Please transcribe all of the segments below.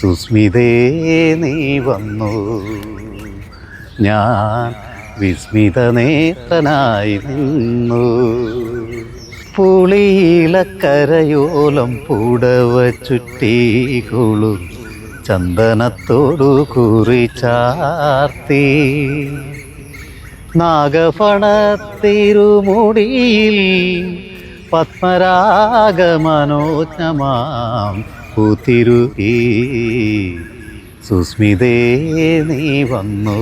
സുസ്മിതേ നീ വന്നു. ഞാൻ വിസ്മിത നേത്രനായി നിന്നു. പുളിയിലക്കരയോലം പൂടവ ചുറ്റികൊളു ചന്ദനത്തോടു കുറി ചാർത്തി. നാഗഫണത്തിരുമുടിയിൽ പത്മരാഗമനോജ്ഞമാം പൂത്തിരുകി സുസ്മിതേ നീ വന്നു.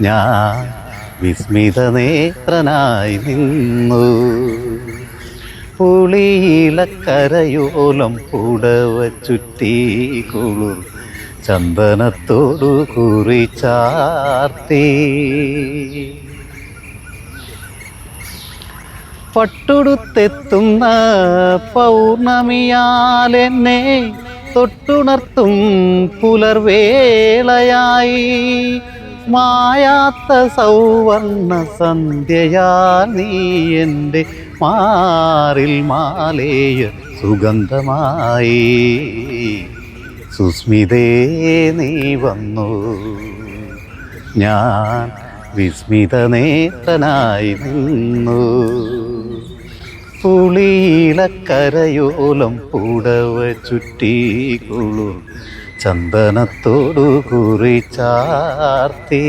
ഞാൻ വിസ്മിത നേത്രനായി നിന്നു. പുളിയിലക്കരയോലം പൂടവ ചുറ്റി കുളിർ ചന്ദനത്തോടു കുറി ചാർത്തി പട്ടുടുത്തെത്തുന്ന പൗർണമിയാൽ എന്നെ തൊട്ടുണർത്തും പുലർവേളയായി. മായാത്ത സൗവർണ സന്ധ്യയാൽ നീ എന്റെ മാറിൽ മാലേയ സുഗന്ധമായി. സുസ്മിതേ നീ വന്നു. ഞാൻ വിസ്മിത നേത്രനായി നിന്നു. പുളിയിലക്കരയോലം പൂടവ ചുറ്റി കുളിർ ചന്ദനത്തോടു കുറി ചാർത്തി.